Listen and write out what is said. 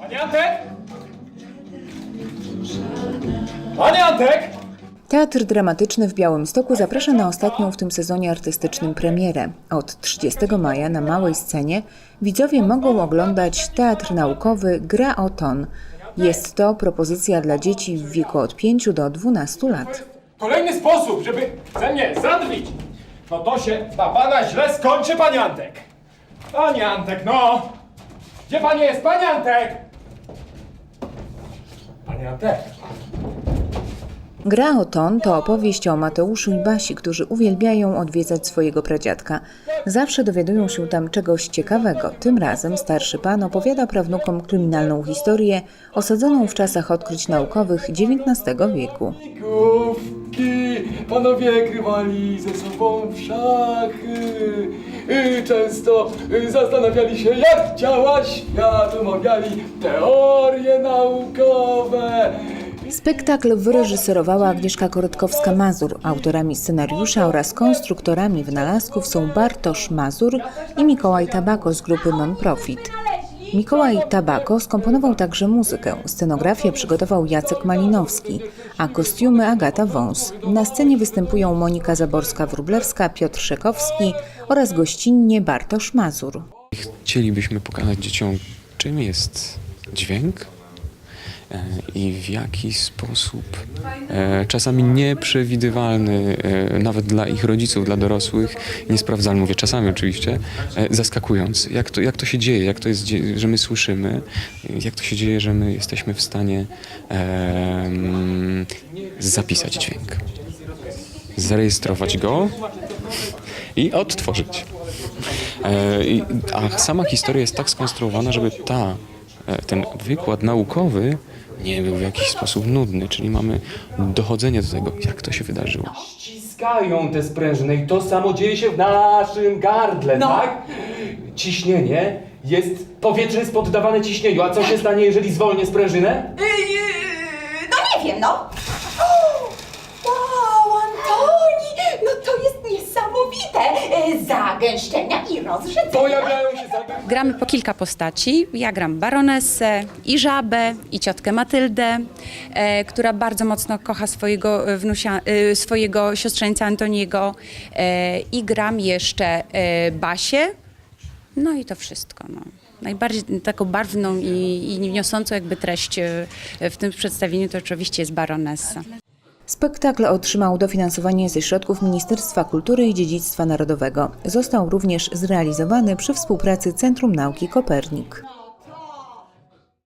Panie Antek? Panie Antek! Teatr Dramatyczny w Białymstoku zaprasza na ostatnią w tym sezonie artystycznym premierę. Od 30 maja na małej scenie widzowie mogą oglądać teatr naukowy Gra o ton. Jest to propozycja dla dzieci w wieku od 5 do 12 lat. Kolejny sposób, żeby ze mnie zadrwić. No to się dla pana źle skończy, panie Antek. Panie Antek, no! Gdzie pan jest, panie Antek? Panie Antek. Gra o ton to opowieść o Mateuszu i Basi, którzy uwielbiają odwiedzać swojego pradziadka. Zawsze dowiadują się tam czegoś ciekawego. Tym razem starszy pan opowiada prawnukom kryminalną historię osadzoną w czasach odkryć naukowych XIX wieku. Główki, panowie grywali ze sobą w szachy. Y, Często y, zastanawiali się, jak działa świat, omawiali teorie naukowe. Spektakl wyreżyserowała Agnieszka Korytkowska-Mazur. Autorami scenariusza oraz konstruktorami wynalazków są Bartosz Mazur i Mikołaj Tabako z grupy Non-Profit. Mikołaj Tabako skomponował także muzykę. Scenografię przygotował Jacek Malinowski, a kostiumy Agata Wąs. Na scenie występują Monika Zaborska-Wróblewska, Piotr Szekowski oraz gościnnie Bartosz Mazur. Chcielibyśmy pokazać dzieciom, czym jest dźwięk i w jaki sposób e, czasami nieprzewidywalny, e, nawet dla ich rodziców, dla dorosłych, niesprawdzalny, mówię czasami oczywiście, e, zaskakujący. Jak to, jak to się dzieje, jak to jest, że my słyszymy, jak to się dzieje, że my jesteśmy w stanie zapisać dźwięk, zarejestrować go i odtworzyć. E, A sama historia jest tak skonstruowana, żeby ta, e, ten wykład naukowy nie był w jakiś sposób nudny, czyli mamy dochodzenie do tego, jak to się wydarzyło. Ściskają te sprężyny i to samo dzieje się w naszym gardle, tak? Ciśnienie jest, powietrze jest poddawane ciśnieniu, a co się stanie, jeżeli zwolnię sprężynę? Yy, no nie wiem, no. Wow, Antoni, no to jest niesamowite. Yy, Zagęszczenia i rozrzedzenia. Pojawiają się zagadnienia. Gramy po kilka postaci. Ja gram baronesę, i żabę, i ciotkę Matyldę, e, która bardzo mocno kocha swojego e, wnusia, e, swojego siostrzeńca Antoniego. E, I gram jeszcze e, Basię. No i to wszystko. No. Najbardziej taką barwną i, i niosącą jakby treść e, w tym przedstawieniu to oczywiście jest baronesa. Spektakl otrzymał dofinansowanie ze środków Ministerstwa Kultury i Dziedzictwa Narodowego. Został również zrealizowany przy współpracy Centrum Nauki Kopernik.